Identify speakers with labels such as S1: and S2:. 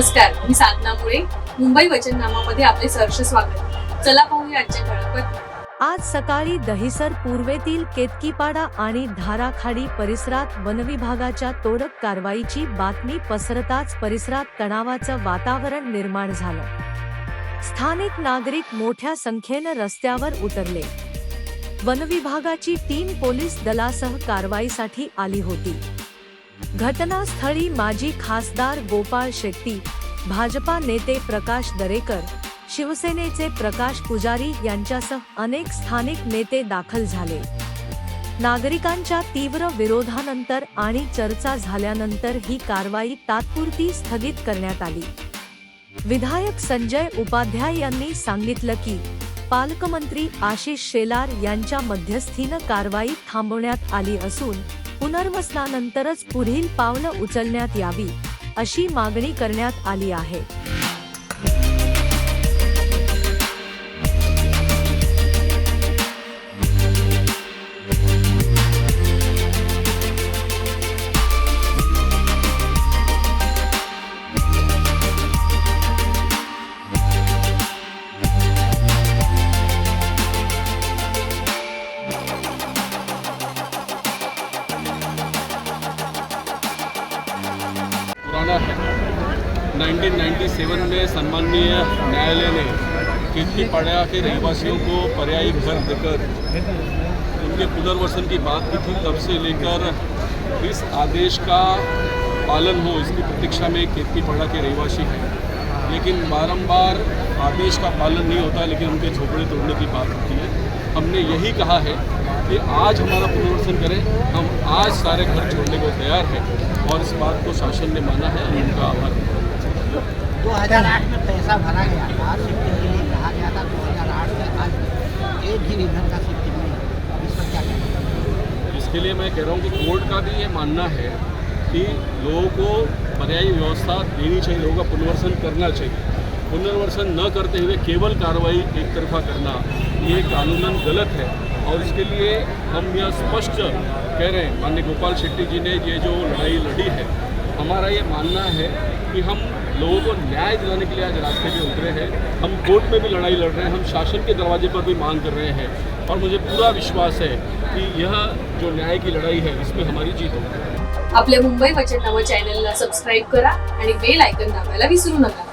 S1: नमस्कार मी साधना मुळे. मुंबई वचननामामध्ये आपले सहर्ष स्वागत. चला पाहूया आजच्या ठळक
S2: आज सकाळी दहिसर पूर्वेतील केतकीपाडा आणि धाराखाडी परिसरात वनविभागाच्या तोडक कारवाईची बातमी पसरताच परिसरात तणावाचं वातावरण निर्माण झालं. स्थानिक नागरिक मोठ्या संख्येनं रस्त्यावर उतरले. वनविभागाची टीम पोलीस दलासह कारवाईसाठी आली होती. घटनास्थळी माजी खासदार गोपाळ शेट्टी भाजपा नेते प्रकाश दरेकर शिवसेनेचे प्रकाश पुजारी यांच्यासह अनेक स्थानिक नेते दाखल झाले. नागरिकांच्या तीव्र विरोधानंतर आणि चर्चा झाल्यानंतर ही कारवाई तात्पुरती स्थगित करण्यात आली. विधायक संजय उपाध्याय यांनी सांगितलं की पालकमंत्री आशिष शेलार यांच्या मध्यस्थीनं कारवाई थांबवण्यात आली असून पुनर्वसनानंतरच पुढील पावलं उचलण्यात यावी अशी मागणी करण्यात आली आहे.
S3: 1997 में सम्माननीय न्यायालय ने कीर्तिपाड़ा के रहवासियों को पर्यायी घर देकर उनके पुनर्वसन की बात की थी। तब से लेकर इस आदेश का पालन हो, इसकी प्रतीक्षा में कीर्तिपाड़ा के रहवासी हैं। लेकिन बारंबार आदेश का पालन नहीं होता, लेकिन उनके झोपड़े तोड़ने की बात होती है। हमने यही कहा है कि आज हमारा पुनर्वसन करें हम आज सारे घर छोड़ने को तैयार हैं और इस बात को शासन ने माना है उनका आभार। दो हज़ार
S4: आठ में पैसा भरा गया था शिफ्टिंग के लिए कहा गया था 2008 में आज एक भी निधन का शिफ्टिंग नहीं है। इस पर क्या
S3: इसके लिए मैं कह रहा हूँ कि कोर्ट का भी ये मानना है कि लोगों को पर्यायी व्यवस्था देनी चाहिए लोगों का पुनर्वसन करना चाहिए। पुनर्वसन न करते हुए केवल कार्रवाई एक तरफा करना ये कानूनन गलत है। और इसके लिए हम यह स्पष्ट कह रहे हैं। माननीय गोपाल शेट्टी जी ने ये जो लड़ाई लड़ी है हमारा ये मानना है कि हम लोगों को न्याय दिलाने के लिए आज रास्ते पे उतरे हैं। हम कोर्ट में भी लड़ाई लड़ रहे हैं हम शासन के दरवाजे पर भी मांग कर रहे हैं। और मुझे पूरा विश्वास है कि यह जो न्याय की लड़ाई है इसमें हमारी जीत होगी।
S1: आपल्या मुंबई वचननामा चॅनलला सबस्क्राईब करा आणि बेल आयकन दाबायला विसरू नका.